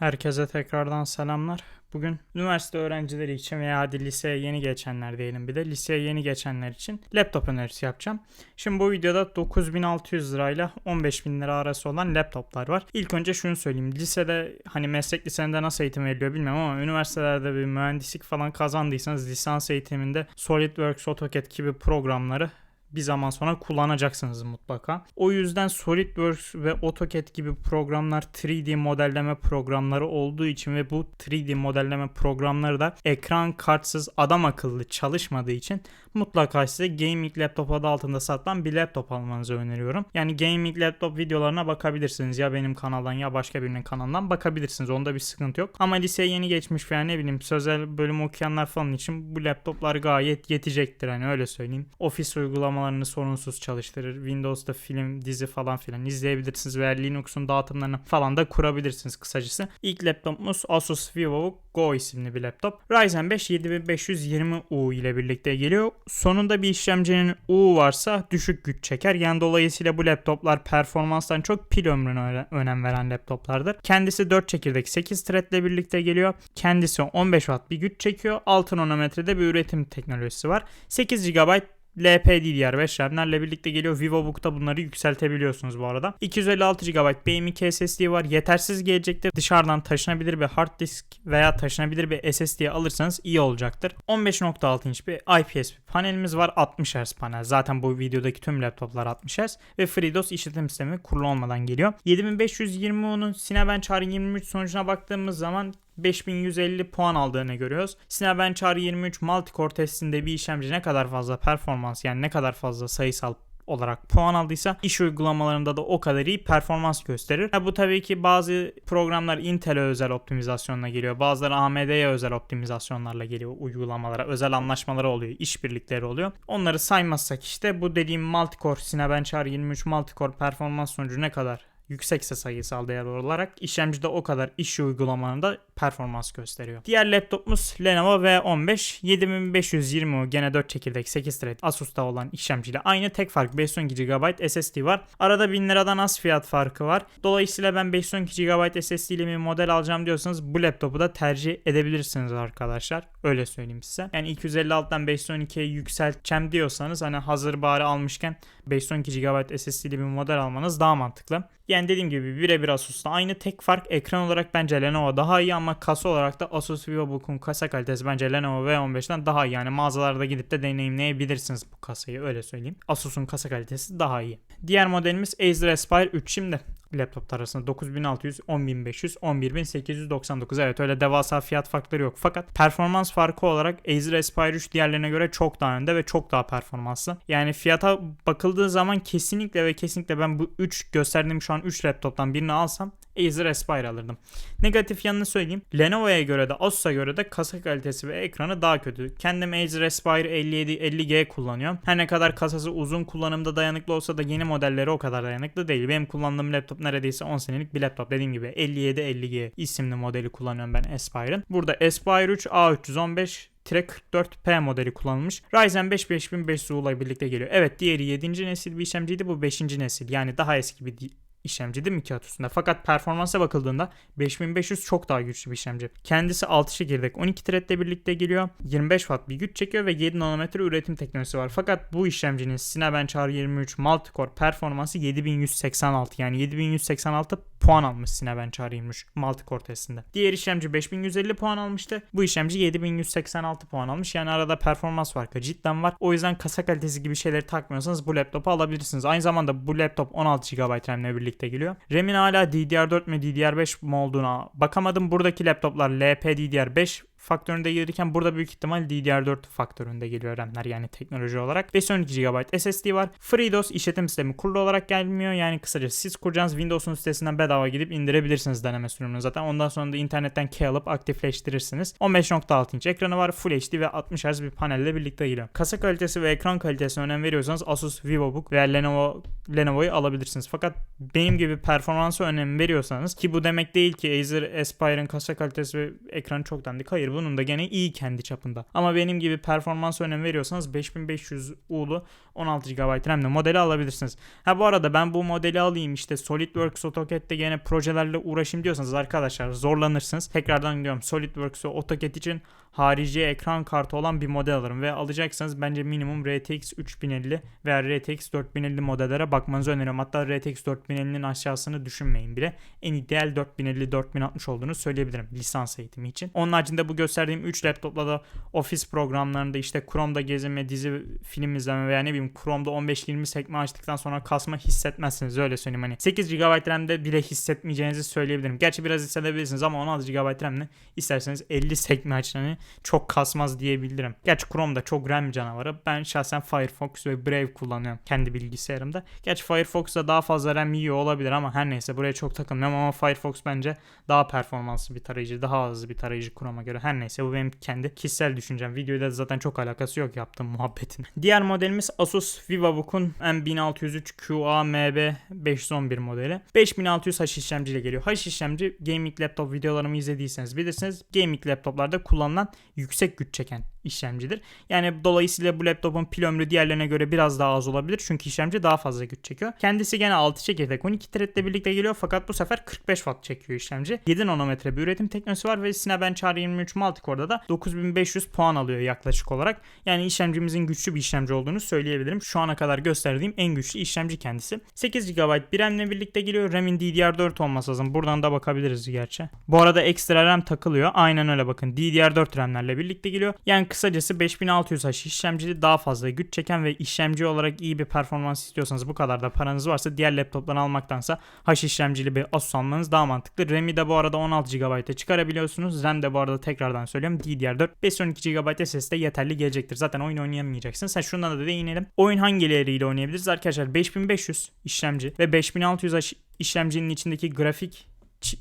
Herkese tekrardan selamlar. Bugün üniversite öğrencileri için veya hadi liseye yeni geçenler diyelim bir de liseye yeni geçenler için laptop önerisi yapacağım. Şimdi bu videoda 9600 lirayla 15000 lira arası olan laptoplar var. İlk önce şunu söyleyeyim. Lisede hani meslek liselerinde nasıl eğitim veriliyor bilmiyorum ama üniversitelerde bir mühendislik falan kazandıysanız lisans eğitiminde SolidWorks, AutoCAD gibi programları bir zaman sonra kullanacaksınız mutlaka. O yüzden SolidWorks ve AutoCAD gibi programlar 3D modelleme programları olduğu için ve bu 3D modelleme programları da ekran kartsız adam akıllı çalışmadığı için mutlaka size gaming laptop adı altında satılan bir laptop almanızı öneriyorum. Yani gaming laptop videolarına bakabilirsiniz. Ya benim kanaldan ya başka birinin kanalından bakabilirsiniz. Onda bir sıkıntı yok. Ama liseye yeni geçmiş veya ne bileyim sözel bölüm okuyanlar falan için bu laptoplar gayet yetecektir. Hani öyle söyleyeyim. Ofis uygulamalarını sorunsuz çalıştırır. Windows'ta film, dizi falan filan izleyebilirsiniz veya Linux'un dağıtımlarını falan da kurabilirsiniz kısacası. İlk laptopumuz Asus VivoBook Go isimli bir laptop. Ryzen 5 7520U ile birlikte geliyor. Sonunda bir işlemcinin U varsa düşük güç çeker. Yani dolayısıyla bu laptoplar performanstan çok pil ömrüne önem veren laptoplardır. Kendisi 4 çekirdek 8 thread ile birlikte geliyor. Kendisi 15 watt bir güç çekiyor. 6 nanometrede bir üretim teknolojisi var. 8 GB LPDDR5 RAM'lerle birlikte geliyor. VivoBook'ta bunları yükseltebiliyorsunuz bu arada. 256 GB M.2 SSD var. Yetersiz gelecektir. Dışarıdan taşınabilir bir hard disk veya taşınabilir bir SSD alırsanız iyi olacaktır. 15.6 inç bir IPS bir panelimiz var. 60 Hz panel. Zaten bu videodaki tüm laptoplar 60 Hz ve FreeDOS işletim sistemi kurulu olmadan geliyor. 7520'nun Cinebench R23 sonucuna baktığımız zaman 5150 puan aldığını görüyoruz. Cinebench R23 multicore testinde bir işlemci ne kadar fazla performans yani ne kadar fazla sayısal olarak puan aldıysa iş uygulamalarında da o kadar iyi performans gösterir. Ha, bu tabii ki bazı programlar Intel'e özel optimizasyonla geliyor. Bazıları AMD'ye özel optimizasyonlarla geliyor uygulamalara. Özel anlaşmaları oluyor. işbirlikleri oluyor. Onları saymazsak işte bu dediğim multicore Cinebench R23 multicore performans sonucu ne kadar yüksekse sayısal değer olarak işlemcide o kadar iş uygulamalarında performans gösteriyor. Diğer laptopumuz Lenovo V15 7520 gene 4 çekirdek 8 thread Asus'ta olan işlemciyle aynı tek fark 512 GB SSD var. Arada 1000 liradan az fiyat farkı var. Dolayısıyla ben 512 GB SSD ile bir model alacağım diyorsanız bu laptopu da tercih edebilirsiniz arkadaşlar. Öyle söyleyeyim size. Yani 256'dan 512'ye yükselteceğim diyorsanız hani hazır bari almışken 512 GB SSD ile bir model almanız daha mantıklı. Yani dediğim gibi birebir Asus'ta aynı tek fark ekran olarak bence Lenovo daha iyi ama kasa olarak da Asus VivoBook'un kasa kalitesi bence Lenovo V15'ten daha iyi. Yani mağazalarda gidip de deneyimleyebilirsiniz bu kasayı öyle söyleyeyim. Asus'un kasa kalitesi daha iyi. Diğer modelimiz Acer Aspire 3 şimdi laptoplar arasında 9600, 10500, 11899. Evet öyle devasa fiyat farkları yok. Fakat performans farkı olarak Acer Aspire 3 diğerlerine göre çok daha önde ve çok daha performanslı. Yani fiyata bakıldığı zaman kesinlikle ve kesinlikle ben bu 3 gösterdiğim şu an 3 laptoptan birini alsam Acer Aspire alırdım. Negatif yanını söyleyeyim. Lenovo'ya göre de Asus'a göre de kasa kalitesi ve ekranı daha kötü. Kendim Acer Aspire 57 50G kullanıyorum. Her ne kadar kasası uzun kullanımda dayanıklı olsa da yeni modelleri o kadar dayanıklı değil. Benim kullandığım laptop neredeyse 10 senelik bir laptop. Dediğim gibi 57 50G isimli modeli kullanıyorum ben Aspire'ın. Burada Aspire 3 A315 44P modeli kullanılmış. Ryzen 5 5500 ile birlikte geliyor. Evet diğeri 7. nesil bir işlemciydi bu 5. nesil. Yani daha eski bir işlemci değil mi kağıt üstünde? Fakat performansa bakıldığında 5500 çok daha güçlü bir işlemci. Kendisi 6 çekirdek 12 thread birlikte geliyor. 25 watt bir güç çekiyor ve 7 nanometre üretim teknolojisi var. Fakat bu işlemcinin Cinebench R23 multicore performansı 7186 yani 7186 puan almış Cinebench R23 multicore testinde. Diğer işlemci 5150 puan almıştı. Bu işlemci 7186 puan almış. Yani arada performans farkı cidden var. O yüzden kasa kalitesi gibi şeyleri takmıyorsanız bu laptopu alabilirsiniz. Aynı zamanda bu laptop 16 GB RAM ile birlikte geliyor. RAM'in hala DDR4 mi DDR5 mi olduğuna bakamadım. Buradaki laptoplar LPDDR5 faktöründe gelirken burada büyük ihtimal DDR4 faktöründe geliyor RAM'ler yani teknoloji olarak. 512 GB SSD var. FreeDOS işletim sistemi kurulu olarak gelmiyor. Yani kısaca siz kuracağınız Windows'un sitesinden bedava gidip indirebilirsiniz deneme sürümünü zaten. Ondan sonra da internetten key alıp aktifleştirirsiniz. 15.6 inç ekranı var. Full HD ve 60 Hz bir panelle birlikte geliyor. Kasa kalitesi ve ekran kalitesine önem veriyorsanız Asus VivoBook veya Lenovo Lenovo'yu alabilirsiniz. Fakat benim gibi performansa önem veriyorsanız ki bu demek değil ki Acer Aspire'ın kasa kalitesi ve ekranı çok dandik. Hayır Bunun da gene iyi kendi çapında. Ama benim gibi performans önem veriyorsanız 5500 U'lu 16 GB RAM'li modeli alabilirsiniz. Ha bu arada ben bu modeli alayım işte SolidWorks AutoCAD'de gene projelerle uğraşayım diyorsanız arkadaşlar zorlanırsınız. Tekrardan diyorum SolidWorks ve AutoCAD için harici ekran kartı olan bir model alırım ve alacaksanız bence minimum RTX 3050 veya RTX 4050 modellere bakmanızı öneriyorum. Hatta RTX 4050'nin aşağısını düşünmeyin bile. En ideal 4050 4060 olduğunu söyleyebilirim lisans eğitimi için. Onun haricinde bu gösterdiğim 3 laptopla da ofis programlarında işte Chrome'da gezinme, dizi, film izleme veya ne bileyim Chrome'da 15-20 sekme açtıktan sonra kasma hissetmezsiniz öyle söyleyeyim hani. 8 GB RAM'de bile hissetmeyeceğinizi söyleyebilirim. Gerçi biraz hissedebilirsiniz ama 16 GB RAM'le isterseniz 50 sekme açın hani çok kasmaz diyebilirim. Gerçi Chrome'da çok RAM canavarı. Ben şahsen Firefox ve Brave kullanıyorum kendi bilgisayarımda. Gerçi Firefox'da daha fazla RAM yiyor olabilir ama her neyse buraya çok takılmıyorum ama Firefox bence daha performanslı bir tarayıcı, daha hızlı bir tarayıcı Chrome'a göre. Her neyse bu benim kendi kişisel düşüncem. Videoda zaten çok alakası yok yaptığım muhabbetin. Diğer modelimiz Asus VivoBook'un M1603 QAMB 511 modeli. 5600 H işlemciyle geliyor. H işlemci gaming laptop videolarımı izlediyseniz bilirsiniz. Gaming laptoplarda kullanılan yüksek güç çeken işlemcidir. Yani dolayısıyla bu laptopun pil ömrü diğerlerine göre biraz daha az olabilir. Çünkü işlemci daha fazla güç çekiyor. Kendisi gene 6 çekirdek 12 threadle birlikte geliyor fakat bu sefer 45 watt çekiyor işlemci. 7 nanometre bir üretim teknolojisi var ve Cinebench R23 Multicore'da da 9500 puan alıyor yaklaşık olarak. Yani işlemcimizin güçlü bir işlemci olduğunu söyleyebilirim. Şu ana kadar gösterdiğim en güçlü işlemci kendisi. 8 GB bir RAM'le birlikte geliyor. RAM'in DDR4 olması lazım. Buradan da bakabiliriz gerçi. Bu arada ekstra RAM takılıyor. Aynen öyle bakın. DDR4 RAM'lerle birlikte geliyor. Yani kısacası 5600H işlemcili daha fazla güç çeken ve işlemci olarak iyi bir performans istiyorsanız bu kadar da paranız varsa diğer laptopları almaktansa H işlemcili bir Asus almanız daha mantıklı. RAM'i de bu arada 16 GB'a çıkarabiliyorsunuz. RAM de bu arada tekrardan söylüyorum DDR4 512 GB SSD yeterli gelecektir. Zaten oyun oynayamayacaksın. Sen şundan da değinelim. Oyun hangileriyle oynayabiliriz arkadaşlar? 5500 işlemci ve 5600H işlemcinin içindeki grafik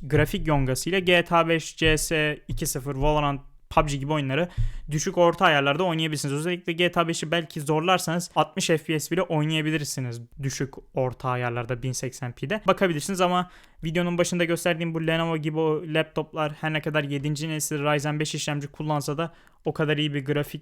grafik yongasıyla GTA 5, CS 2.0, Valorant PUBG gibi oyunları düşük orta ayarlarda oynayabilirsiniz. Özellikle GTA 5'i belki zorlarsanız 60 FPS bile oynayabilirsiniz düşük orta ayarlarda 1080p'de. Bakabilirsiniz ama videonun başında gösterdiğim bu Lenovo gibi laptoplar her ne kadar 7. nesil Ryzen 5 işlemci kullansa da o kadar iyi bir grafik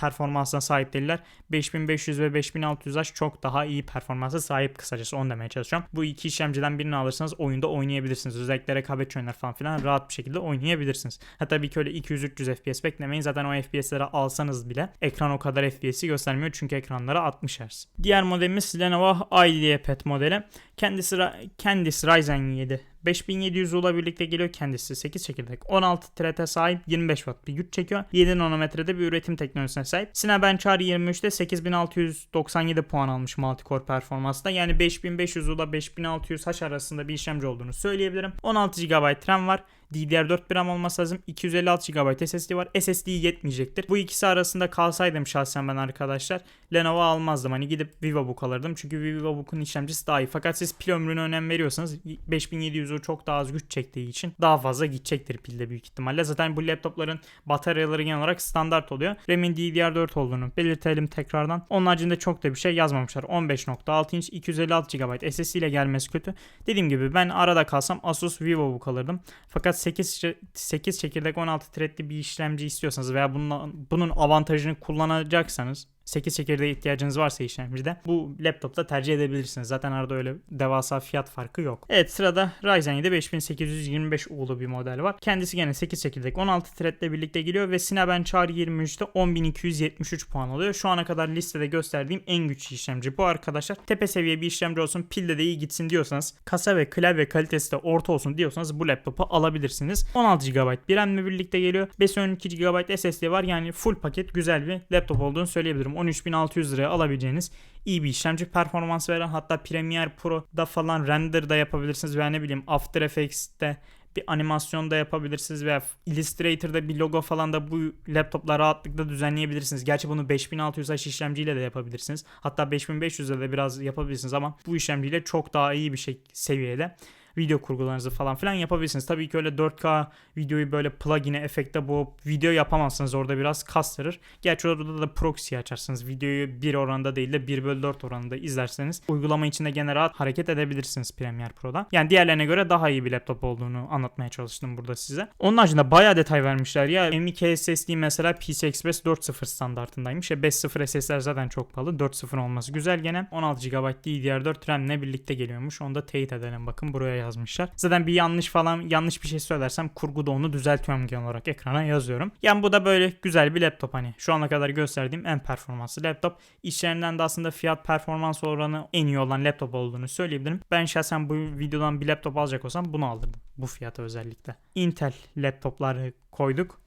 performansına sahip değiller. 5500 ve 5600H çok daha iyi performansa sahip kısacası onu demeye çalışıyorum. Bu iki işlemciden birini alırsanız oyunda oynayabilirsiniz. Özellikle rekabetçi oyunlar falan filan rahat bir şekilde oynayabilirsiniz. Ha tabii ki öyle 200-300 FPS beklemeyin. Zaten o FPS'leri alsanız bile ekran o kadar FPS'i göstermiyor çünkü ekranları 60 Hz. Diğer modelimiz Lenovo IdeaPad modeli. Kendisi kendisi Ryzen 7 5700 U'la birlikte geliyor. Kendisi 8 çekirdek 16 TRT sahip 25 watt bir güç çekiyor. 7 nanometrede bir üretim teknolojisine sahip. Cinebench R23'te 8697 puan almış multicore performansında yani 5500 U'la 5600 H arasında bir işlemci olduğunu söyleyebilirim. 16 GB RAM var DDR4 bir RAM olması lazım. 256 GB SSD var. SSD yetmeyecektir. Bu ikisi arasında kalsaydım şahsen ben arkadaşlar Lenovo almazdım. Hani gidip VivoBook alırdım. Çünkü VivoBook'un işlemcisi daha iyi. Fakat siz pil ömrüne önem veriyorsanız 5700'ü çok daha az güç çektiği için daha fazla gidecektir pilde büyük ihtimalle. Zaten bu laptopların bataryaları genel olarak standart oluyor. RAM'in DDR4 olduğunu belirtelim tekrardan. Onun haricinde çok da bir şey yazmamışlar. 15.6 inç 256 GB SSD ile gelmesi kötü. Dediğim gibi ben arada kalsam Asus VivoBook alırdım. Fakat 8 8 çekirdek 16 threadli bir işlemci istiyorsanız veya bunun, bunun avantajını kullanacaksanız 8 çekirdeğe ihtiyacınız varsa işlemcide bu laptopta tercih edebilirsiniz. Zaten arada öyle devasa fiyat farkı yok. Evet sırada Ryzen 7 5825 U'lu bir model var. Kendisi gene 8 çekirdek 16 threadle birlikte geliyor ve Cinebench R23'te 10273 puan alıyor. Şu ana kadar listede gösterdiğim en güçlü işlemci bu arkadaşlar. Tepe seviye bir işlemci olsun pilde de iyi gitsin diyorsanız kasa ve klavye kalitesi de orta olsun diyorsanız bu laptopu alabilirsiniz. 16 GB bir RAM'le birlikte geliyor. 512 GB SSD var yani full paket güzel bir laptop olduğunu söyleyebilirim. 13600 liraya alabileceğiniz iyi bir işlemci performansı veren hatta Premiere Pro'da falan render da yapabilirsiniz veya ne bileyim After Effects'te bir animasyon da yapabilirsiniz veya Illustrator'da bir logo falan da bu laptopla rahatlıkla düzenleyebilirsiniz. Gerçi bunu 5600H işlemciyle de yapabilirsiniz. Hatta 5500'de de biraz yapabilirsiniz ama bu işlemciyle çok daha iyi bir şey seviyede. Video kurgularınızı falan filan yapabilirsiniz. Tabii ki öyle 4K videoyu böyle plugin'e efekte boğup video yapamazsınız. Orada biraz kastırır. Gerçi orada da proxy açarsınız. Videoyu 1 oranında değil de 1 bölü 4 oranında izlerseniz uygulama içinde gene rahat hareket edebilirsiniz Premiere Pro'da. Yani diğerlerine göre daha iyi bir laptop olduğunu anlatmaya çalıştım burada size. Onun haricinde bayağı detay vermişler ya. M.2 SSD mesela PCI Express 4.0 standartındaymış. E 5.0 SSD'ler zaten çok pahalı. 4.0 olması güzel gene. 16 GB DDR4 RAM'le birlikte geliyormuş. Onu da teyit edelim. Bakın buraya yazmışlar. Zaten bir yanlış falan yanlış bir şey söylersem kurguda onu düzeltiyorum genel olarak ekrana yazıyorum. Yani bu da böyle güzel bir laptop hani. Şu ana kadar gösterdiğim en performanslı laptop. İşlerinden de aslında fiyat performans oranı en iyi olan laptop olduğunu söyleyebilirim. Ben şahsen bu videodan bir laptop alacak olsam bunu alırdım. Bu fiyata özellikle. Intel laptopları koyduk.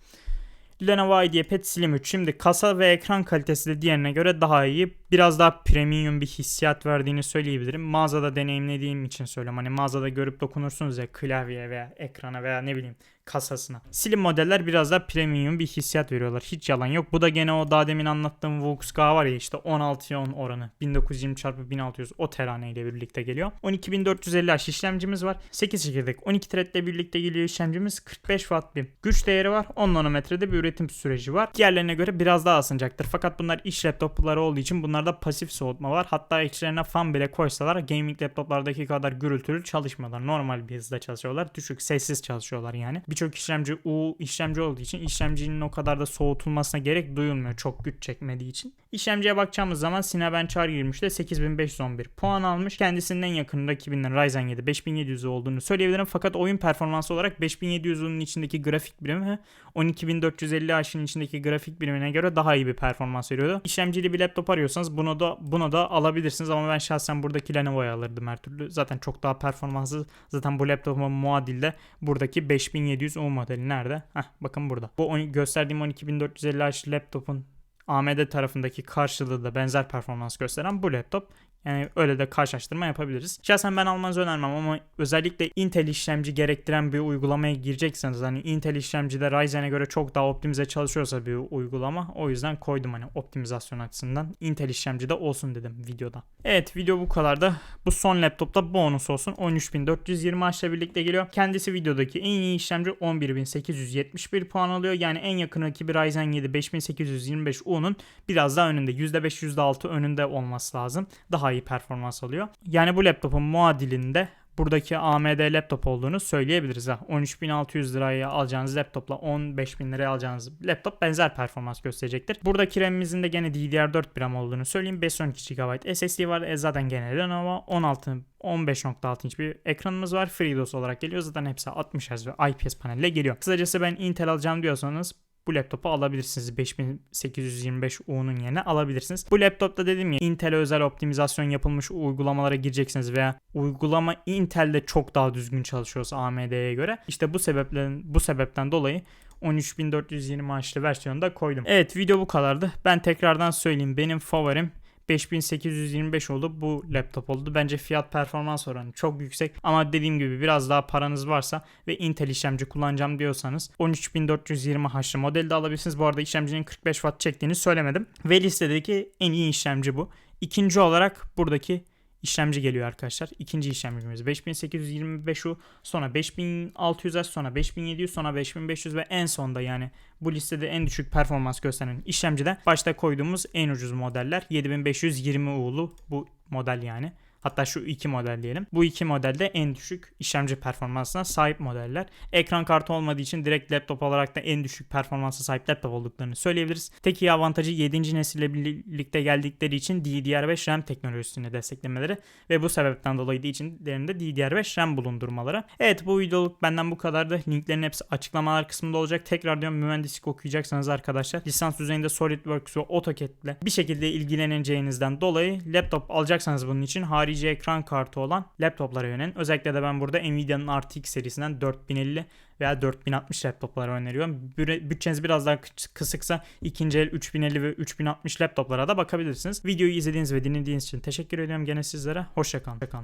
Lenovo IdeaPad Slim 3. Şimdi kasa ve ekran kalitesi de diğerine göre daha iyi. Biraz daha premium bir hissiyat verdiğini söyleyebilirim. Mağazada deneyimlediğim için söylüyorum. Hani mağazada görüp dokunursunuz ya klavyeye veya ekrana veya ne bileyim kasasına. Slim modeller biraz daha premium bir hissiyat veriyorlar. Hiç yalan yok. Bu da gene o daha demin anlattığım Vuxka var ya işte 16'ya 10 oranı. 1920 çarpı 1600 o terane ile birlikte geliyor. 12450H işlemcimiz var. 8 çekirdek 12 thread birlikte geliyor işlemcimiz. 45 watt bir güç değeri var. 10 nanometrede bir üretim süreci var. Diğerlerine göre biraz daha ısınacaktır. Fakat bunlar iş laptopları olduğu için bunlarda pasif soğutma var. Hatta içlerine fan bile koysalar gaming laptoplardaki kadar gürültülü çalışmıyorlar. Normal bir hızda çalışıyorlar. Düşük sessiz çalışıyorlar yani. Birçok işlemci U işlemci olduğu için işlemcinin o kadar da soğutulmasına gerek duyulmuyor. Çok güç çekmediği için. İşlemciye bakacağımız zaman Cinebench R23'te 8511 puan almış. Kendisinin en yakın rakibinden Ryzen 7 5700 olduğunu söyleyebilirim. Fakat oyun performansı olarak 5700'ün içindeki grafik birimi 12450H'in içindeki grafik birimine göre daha iyi bir performans veriyordu. İşlemcili bir laptop arıyorsanız bunu da bunu da alabilirsiniz ama ben şahsen buradaki Lenovo'yu alırdım her türlü. Zaten çok daha performanslı. Zaten bu laptopun muadilde buradaki 5700 U modeli nerede? Heh, bakın burada. Bu on- gösterdiğim 12450H laptopun AMD tarafındaki karşılığı da benzer performans gösteren bu laptop. Yani öyle de karşılaştırma yapabiliriz. Şahsen ben almanızı önermem ama özellikle Intel işlemci gerektiren bir uygulamaya girecekseniz hani Intel işlemcide Ryzen'e göre çok daha optimize çalışıyorsa bir uygulama o yüzden koydum hani optimizasyon açısından Intel işlemcide olsun dedim videoda. Evet video bu kadar da bu son laptopta bonus olsun 13420H ile birlikte geliyor. Kendisi videodaki en iyi işlemci 11871 puan alıyor. Yani en yakın rakibi Ryzen 7 5825U'nun biraz daha önünde %5 %6 önünde olması lazım. Daha iyi performans alıyor. Yani bu laptopun muadilinde buradaki AMD laptop olduğunu söyleyebiliriz. Ha. 13.600 liraya alacağınız laptopla 15.000 liraya alacağınız laptop benzer performans gösterecektir. Buradaki RAM'imizin de gene DDR4 bir RAM olduğunu söyleyeyim. 512 GB SSD var. E zaten gene Lenovo 16 15.6 inç bir ekranımız var. FreeDOS olarak geliyor. Zaten hepsi 60 Hz ve IPS panelle geliyor. Kısacası ben Intel alacağım diyorsanız bu laptopu alabilirsiniz. 5825U'nun yerine alabilirsiniz. Bu laptopta dedim ya Intel'e özel optimizasyon yapılmış uygulamalara gireceksiniz veya uygulama Intel'de çok daha düzgün çalışıyorsa AMD'ye göre. İşte bu sebepten bu sebepten dolayı 13420 H'lı versiyonu da koydum. Evet video bu kadardı. Ben tekrardan söyleyeyim benim favorim 5825 oldu. Bu laptop oldu. Bence fiyat performans oranı çok yüksek. Ama dediğim gibi biraz daha paranız varsa ve Intel işlemci kullanacağım diyorsanız 13420H'lı modeli de alabilirsiniz. Bu arada işlemcinin 45 Watt çektiğini söylemedim. Ve listedeki en iyi işlemci bu. İkinci olarak buradaki işlemci geliyor arkadaşlar. İkinci işlemcimiz 5825U, sonra 5600S, sonra 5700, sonra 5500 ve en sonda yani bu listede en düşük performans gösteren işlemci de başta koyduğumuz en ucuz modeller 7520U'lu bu model yani. Hatta şu iki model diyelim. Bu iki modelde en düşük işlemci performansına sahip modeller. Ekran kartı olmadığı için direkt laptop olarak da en düşük performansa sahip laptop olduklarını söyleyebiliriz. Tek iyi avantajı 7. nesille birlikte geldikleri için DDR5 RAM teknolojisini desteklemeleri ve bu sebepten dolayı da içlerinde DDR5 RAM bulundurmaları. Evet bu videoluk benden bu kadardı. Linklerin hepsi açıklamalar kısmında olacak. Tekrar diyorum mühendislik okuyacaksanız arkadaşlar lisans düzeyinde SolidWorks ve AutoCAD ile bir şekilde ilgileneceğinizden dolayı laptop alacaksanız bunun için harici harici ekran kartı olan laptoplara yönelin. Özellikle de ben burada Nvidia'nın RTX serisinden 4050 veya 4060 laptoplara öneriyorum. Bütçeniz biraz daha kısıksa ikinci el 3050 ve 3060 laptoplara da bakabilirsiniz. Videoyu izlediğiniz ve dinlediğiniz için teşekkür ediyorum gene sizlere. Hoşçakalın.